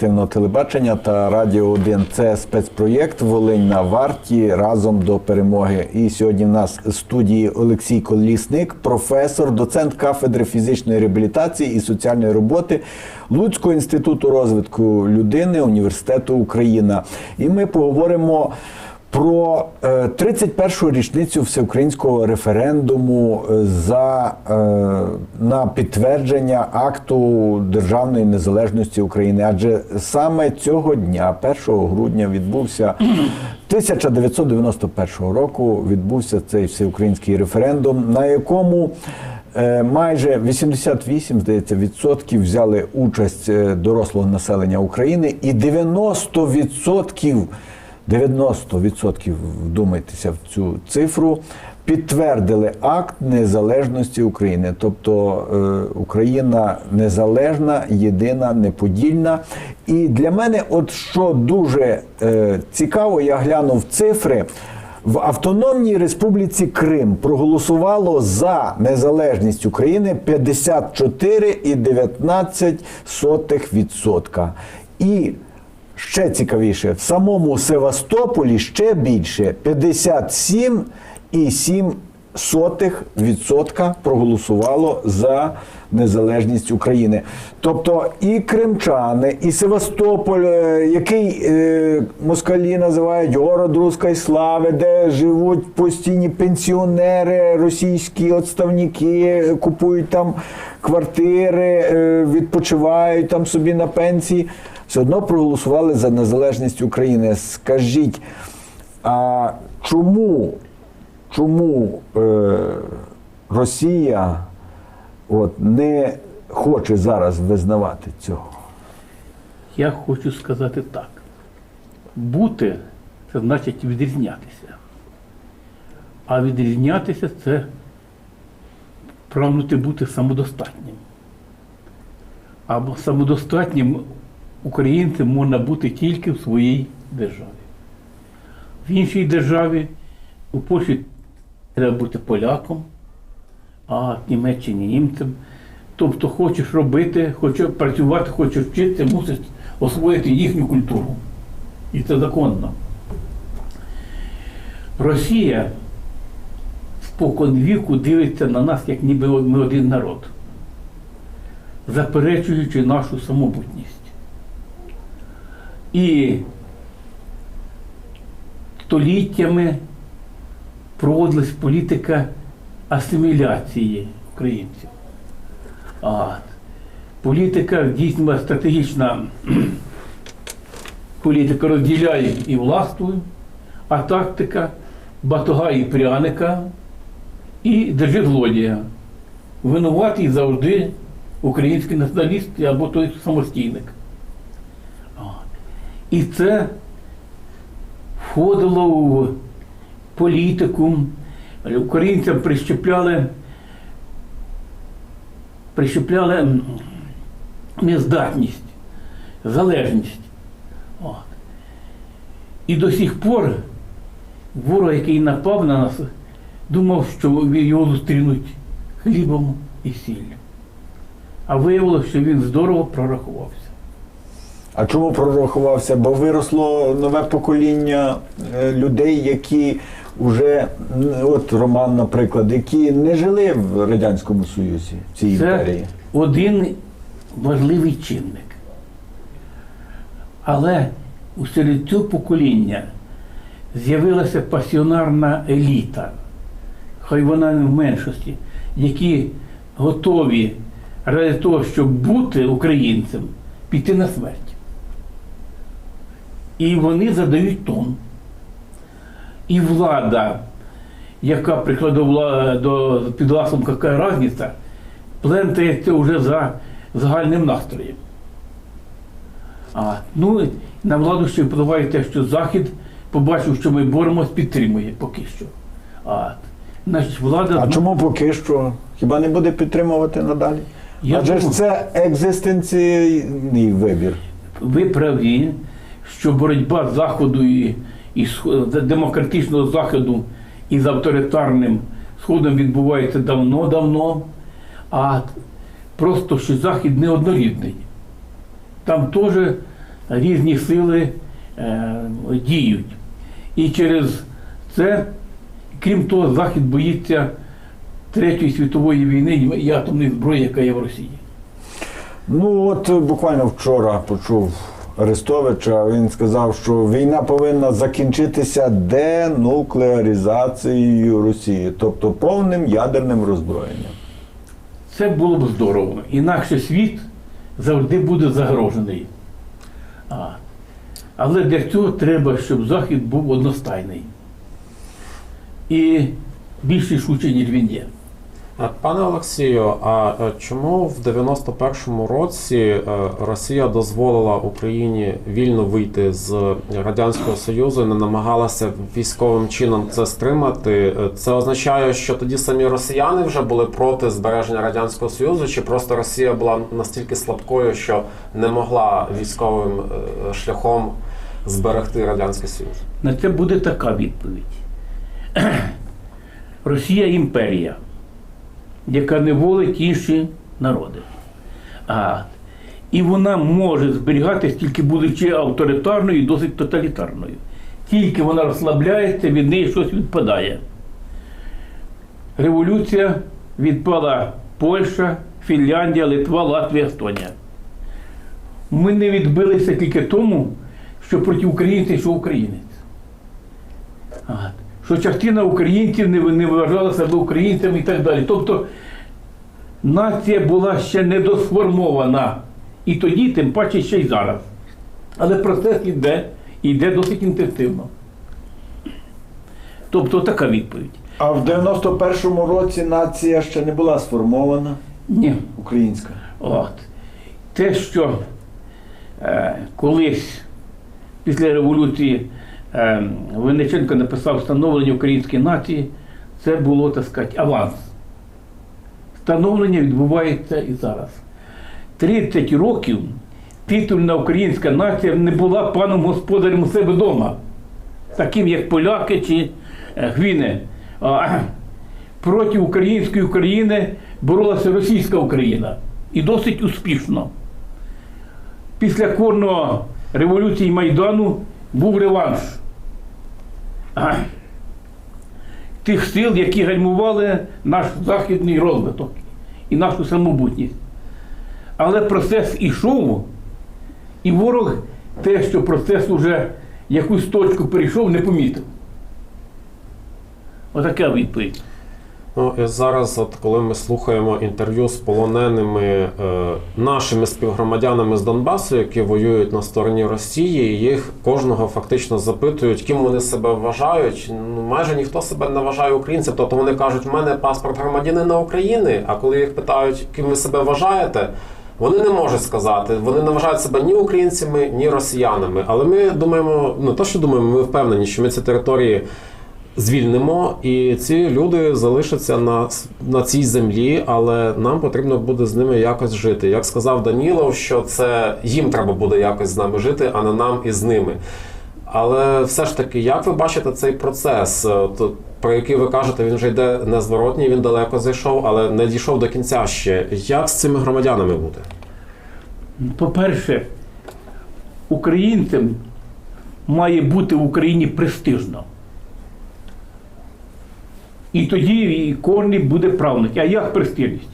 інтерактивного телебачення та Радіо 1. Це спецпроєкт Волинь на варті разом до перемоги. І сьогодні в нас в студії Олексій Колісник, професор, доцент кафедри фізичної реабілітації і соціальної роботи Луцького інституту розвитку людини Університету Україна. І ми поговоримо. Про е, 31-шу річницю всеукраїнського референдуму е, за е, на підтвердження акту державної незалежності України. Адже саме цього дня, 1 грудня, відбувся 1991 року. Відбувся цей всеукраїнський референдум, на якому е, майже 88, здається, відсотків взяли участь е, дорослого населення України, і 90 відсотків 90% вдумайтеся в цю цифру. Підтвердили акт незалежності України, тобто е, Україна незалежна, єдина, неподільна. І для мене, от що дуже е, цікаво, я глянув цифри. В Автономній Республіці Крим проголосувало за незалежність України 54,19%. І ще цікавіше, в самому Севастополі ще більше 57,7% проголосувало за незалежність України. Тобто і кримчани, і Севастополь, е, який е, москалі називають город руської слави, де живуть постійні пенсіонери, російські отставники, купують там квартири, е, відпочивають там собі на пенсії, все одно проголосували за незалежність України. Скажіть, а чому, чому е, Росія от, не хоче зараз визнавати цього? Я хочу сказати так. Бути це значить відрізнятися. А відрізнятися це прагнути бути самодостатнім. Або самодостатнім українцем можна бути тільки в своїй державі. В іншій державі у Польщі треба бути поляком, а в Німеччині німцем. Тобто хочеш робити, хочеш працювати, хочеш вчитися, мусиш освоїти їхню культуру. І це законно. Росія спокон віку дивиться на нас, як ніби ми один народ, заперечуючи нашу самобутність. І століттями проводилась політика асиміляції українців. А політика дійсно стратегічна політика розділяє і властвує, а тактика батога і пряника і держи злодія. Винуватий завжди український націоналіст або той самостійник. І це входило в політику. Українцям прищепляли, прищепляли нездатність, залежність. От. І до сих пор ворог, який напав на нас, думав, що його зустрінуть хлібом і сіллю. А виявилося, що він здорово прорахувався. А чому прорахувався? Бо виросло нове покоління е, людей, які вже, м, от Роман, наприклад, які не жили в Радянському Союзі, в цій Це імперії. один важливий чинник. Але у серед цього покоління з'явилася пасіонарна еліта, хай вона не в меншості, які готові ради того, щоб бути українцем, піти на смерть. І вони задають тон. І влада, яка прикладу до під гаслом яка різниця, плентається вже за загальним настроєм. А, ну, на владу ще впливає те, що Захід побачив, що ми боремось, підтримує поки що. А, значить, влада А чому поки що? Хіба не буде підтримувати надалі? Я Адже ж це екзистенційний вибір. ви праві, що боротьба Заходу і, і демократичного Заходу із авторитарним Сходом відбувається давно-давно, а просто що Захід неоднорідний. Там теж різні сили е, діють. І через це, крім того, Захід боїться Третьої світової війни і атомної зброї, яка є в Росії. Ну от е, буквально вчора почув Арестовича. Він сказав, що війна повинна закінчитися денуклеаризацією Росії, тобто повним ядерним роззброєнням. Це було б здорово. Інакше світ завжди буде загрожений. Але для цього треба, щоб Захід був одностайний. І більш рішучий, ніж він є. Е, Пане Олексію, а е, чому в 91-му році е, Росія дозволила Україні вільно вийти з Радянського Союзу і не намагалася військовим чином це стримати? Це означає, що тоді самі росіяни вже були проти збереження Радянського Союзу, чи просто Росія була настільки слабкою, що не могла військовим шляхом зберегти Радянський Союз? На це буде така відповідь. Росія імперія, яка не волить інші народи. А, і вона може зберігатись, тільки будучи авторитарною і досить тоталітарною. Тільки вона розслабляється, від неї щось відпадає. Революція відпала Польща, Фінляндія, Литва, Латвія, Естонія. Ми не відбилися тільки тому, що проти українців йшов українець. Що частина українців не, не вважала себе українцями і так далі. Тобто нація була ще недосформована. І тоді, тим паче, ще й зараз. Але процес йде, і йде досить інтенсивно. Тобто така відповідь. А в 91-му році нація ще не була сформована Ні. українська. От. Те, що е, колись після революції Винниченко написав встановлення української нації, це було, так сказати, аванс. Встановлення відбувається і зараз. 30 років титульна українська нація не була паном господарем у себе вдома, таким як поляки чи е, гвіни. Проти української України боролася російська Україна. І досить успішно. Після корного революції Майдану був реванш тих сил, які гальмували наш західний розвиток і нашу самобутність. Але процес ішов, і ворог те, що процес уже якусь точку перейшов, не помітив. Отака відповідь. Ну і зараз, от коли ми слухаємо інтерв'ю з полоненими е, нашими співгромадянами з Донбасу, які воюють на стороні Росії, їх кожного фактично запитують, ким вони себе вважають. Ну майже ніхто себе не вважає українцем. Тобто вони кажуть, в мене паспорт громадянина України. А коли їх питають, ким ви себе вважаєте. Вони не можуть сказати, вони не вважають себе ні українцями, ні росіянами. Але ми думаємо, ну то що думаємо, ми впевнені, що ми ці території звільнимо, і ці люди залишаться на, на цій землі, але нам потрібно буде з ними якось жити. Як сказав Данілов, що це їм треба буде якось з нами жити, а не нам із ними. Але все ж таки, як ви бачите цей процес, е, про який ви кажете, він вже йде незворотній, він далеко зайшов, але не дійшов до кінця ще. Як з цими громадянами бути? По-перше, українцям має бути в Україні престижно. І тоді і корні буде правнуть. А як престижність?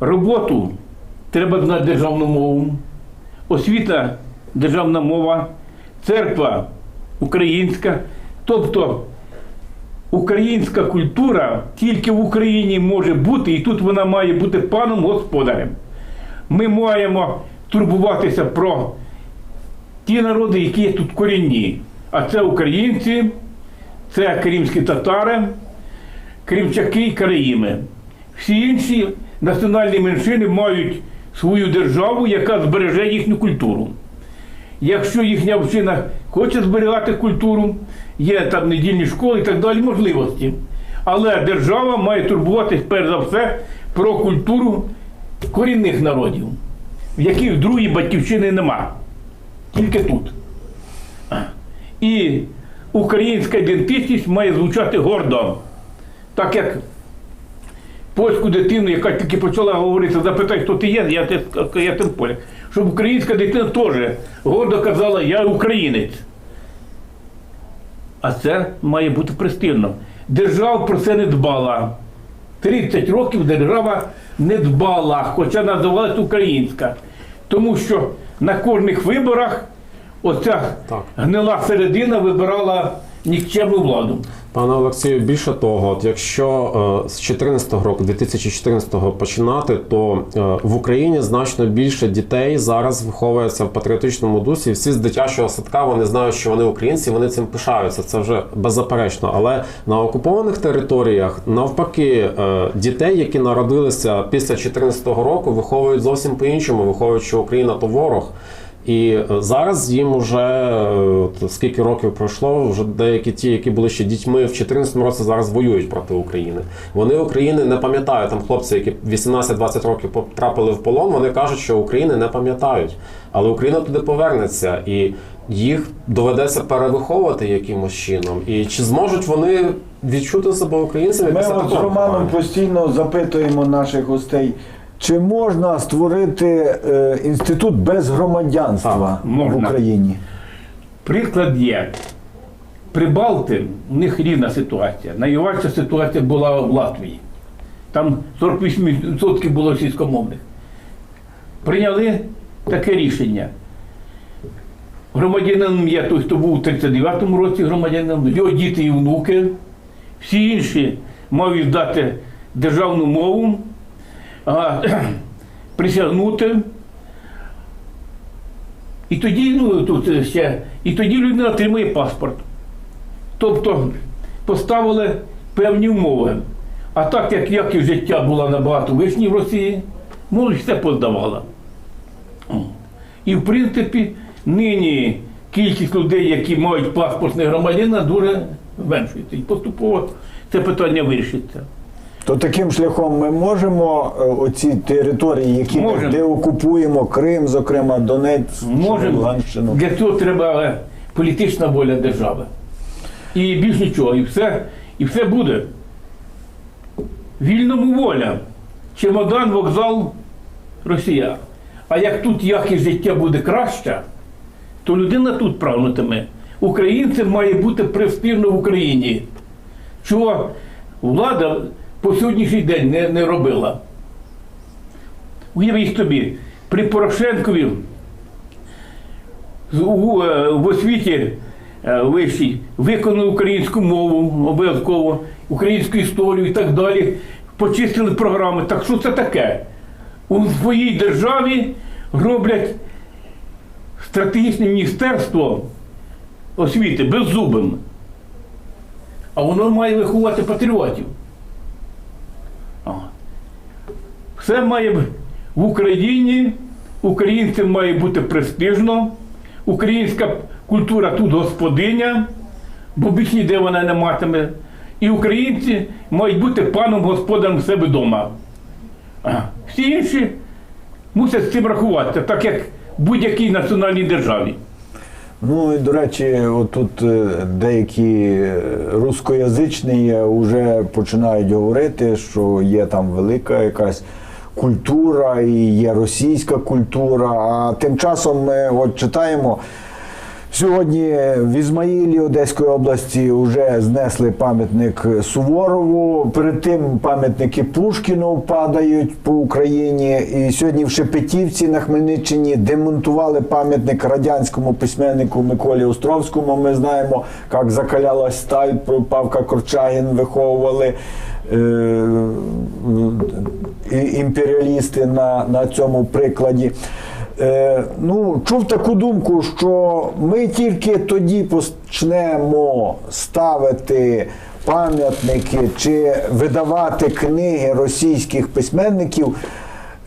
Роботу треба знати державну мову, освіта державна мова, церква українська. Тобто українська культура тільки в Україні може бути, і тут вона має бути паном господарем. Ми маємо турбуватися про ті народи, які є тут корінні. А це українці, це кримські татари, кримчаки і караїми. Всі інші національні меншини мають свою державу, яка збереже їхню культуру. Якщо їхня община хоче зберігати культуру, є там недільні школи і так далі, можливості. Але держава має турбуватись перш за все про культуру корінних народів, в яких другої батьківщини нема. Тільки тут. І українська ідентичність має звучати гордо. Так як польську дитину, яка тільки почала говорити, запитай, хто ти є, я, те- я тим поляк. щоб українська дитина теж гордо казала, я українець. А це має бути престижно. Держава про це не дбала. 30 років держава не дбала, хоча називалась українська. Тому що на кожних виборах оця Так. гнила середина вибирала нікчемну владу. Пане Олексію, більше того, от якщо е, з 14 року, 2014 починати, то е, в Україні значно більше дітей зараз виховується в патріотичному дусі. Всі з дитячого садка вони знають, що вони українці, вони цим пишаються. Це вже беззаперечно. Але на окупованих територіях навпаки е, дітей, які народилися після 14 року, виховують зовсім по-іншому, виховують, що Україна то ворог. І е, зараз їм вже е, от скільки років пройшло, вже деякі ті, які були ще дітьми в 2014 році, зараз воюють проти України. Вони України не пам'ятають. Там хлопці, які 18-20 років потрапили в полон, вони кажуть, що України не пам'ятають. Але Україна туди повернеться, і їх доведеться перевиховувати якимось чином. І чи зможуть вони відчути себе українцями? Ми після от з такого Романом постійно запитуємо наших гостей, чи можна створити е, інститут без громадянства можна. в Україні? Приклад є. Прибалти, у них рівна ситуація. Найважча ситуація була в Латвії. Там 48% було російськомовних. Прийняли таке рішення. Громадянином є той, хто був у 39-му році громадянином, його діти і внуки. Всі інші мають здати державну мову, а, присягнути. І тоді, ну тут ще, і тоді людина отримує паспорт. Тобто поставили певні умови. А так як якість життя була набагато вищій в Росії, молодь все поздавала. І в принципі, нині кількість людей, які мають паспортний громадянина, дуже зменшується. І поступово це питання вирішиться. То таким шляхом ми можемо е, оці території, які ми Можемо. де окупуємо, Крим, зокрема, Донець, Можемо. Луганщину. Для цього треба е, політична воля держави. І більш нічого, і все, і все буде. Вільному воля. Чемодан, вокзал, Росія. А як тут якість життя буде краща, то людина тут правитиме. Українцем має бути престижно в Україні. Чого влада по сьогоднішній день не, не робила. Уявіть собі, при Порошенкові е, в освіті е, вищій виконали українську мову обов'язково, українську історію і так далі. Почистили програми. Так що це таке? У своїй державі роблять стратегічне міністерство освіти беззубим. А воно має виховати патріотів. А. Все має в Україні, українцям має бути престижно, українська культура тут господиня, бо більш ніде вона не матиме. І українці мають бути паном господарем в себе вдома. Всі інші мусять з цим рахуватися, так як в будь-якій національній державі. Ну і до речі, отут е, деякі е, рускоязичні вже починають говорити, що є там велика якась культура і є російська культура. А тим часом ми от читаємо. Сьогодні в Ізмаїлі Одеської області вже знесли пам'ятник Суворову. Перед тим пам'ятники Пушкіну падають по Україні. І сьогодні в Шепетівці на Хмельниччині демонтували пам'ятник радянському письменнику Миколі Островському. Ми знаємо, як закалялась сталь, про Павка Корчагін виховували. Е, імперіалісти на, на цьому прикладі. Е, ну, чув таку думку, що ми тільки тоді почнемо ставити пам'ятники чи видавати книги російських письменників.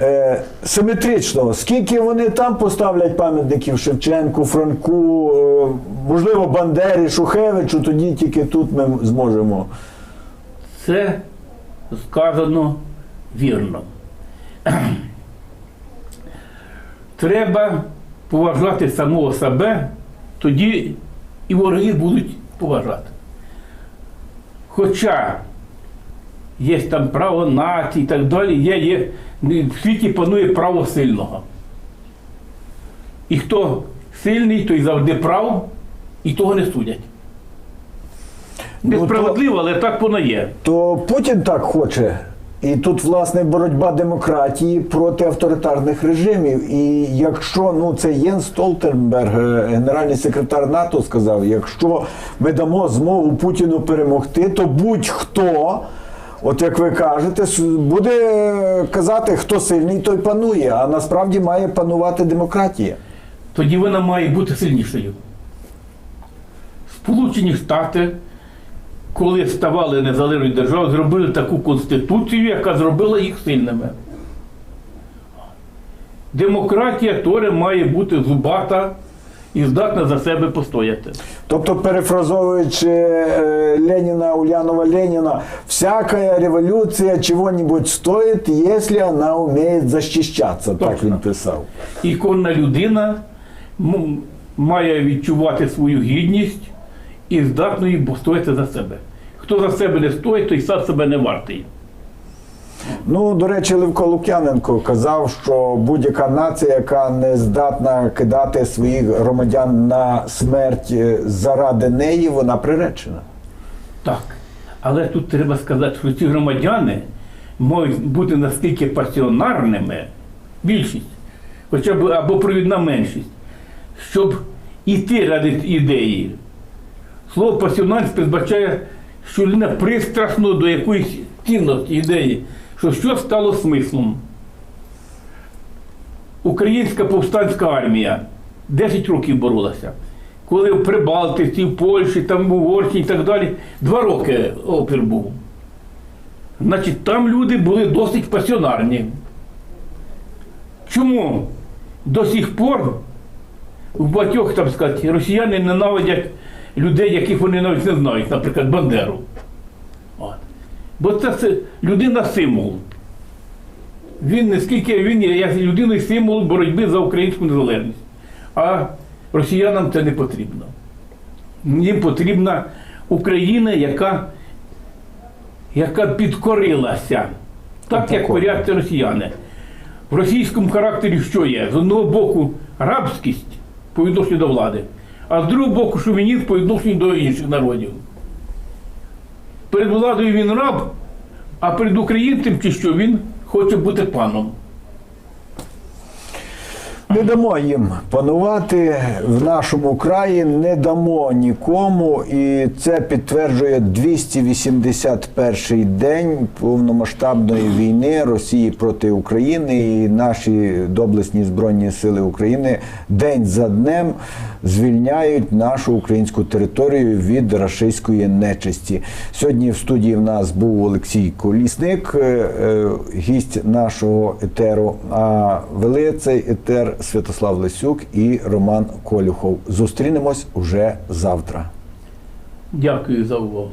Е, симетрично, скільки вони там поставлять пам'ятників Шевченку, Франку, можливо, Бандері, Шухевичу, тоді тільки тут ми зможемо. Це сказано вірно. Треба поважати самого себе, тоді і вороги будуть поважати. Хоча є там право нації і так далі, є, є, в світі панує право сильного. І хто сильний, той завжди прав, і того не судять. Ну, то- Несправедливо, але так воно є. То Путін так хоче. І тут, власне, боротьба демократії проти авторитарних режимів. І якщо ну це Єн Столтенберг, е, генеральний секретар НАТО, сказав: якщо ми дамо змогу Путіну перемогти, то будь-хто, от як ви кажете, буде казати, хто сильний, той панує. А насправді має панувати демократія. Тоді вона має бути сильнішою. Сполучені Штати, коли ставали незалежною державою, зробили таку конституцію, яка зробила їх сильними. Демократія теж має бути зубата і здатна за себе постояти. Тобто, перефразовуючи е, Ленина, Ульянова Ленина, всякая революція чего-нибудь стоит, если она умеет защищаться. Так він писав. І кожна людина має відчувати свою гідність і здатною постояти за себе. Хто за себе не стоїть, той сам себе не вартий. Ну, до речі, Левко Лук'яненко казав, що будь-яка нація, яка не здатна кидати своїх громадян на смерть е, заради неї, вона приречена. Так. Але тут треба сказати, що ці громадяни можуть бути наскільки пасіонарними, більшість, хоча б або провідна меншість, щоб іти ради ідеї. Слово пасіонарність передбачає, що людина пристрасно до якоїсь цінності ідеї, що що стало смислом. Українська повстанська армія 10 років боролася. Коли в Прибалтиці, в Польщі, там в Угорщині і так далі, два роки опір був. Значить, там люди були досить пасіонарні. Чому до сих пор в багатьох, так сказати, росіяни ненавидять людей, яких вони навіть не знають, наприклад, Бандеру. От. Бо це людина символ. Він не скільки він є як людиною символ боротьби за українську незалежність. А росіянам це не потрібно. Їм потрібна Україна, яка, яка підкорилася. Так як коряться росіяни. В російському характері що є? З одного боку рабськість по відношенню до влади, а з другого боку шовінізм по відношенню до інших народів. Перед владою він раб, а перед українцем чи що він хоче бути паном. Не дамо їм панувати в нашому краї, не дамо нікому, і це підтверджує 281-й день повномасштабної війни Росії проти України і наші доблесні збройні сили України день за днем звільняють нашу українську територію від рашистської нечисті. Сьогодні в студії в нас був Олексій Колісник, е, е, гість нашого етеру. А вели цей етер Святослав Лисюк і Роман Колюхов. Зустрінемось уже завтра. Дякую за увагу.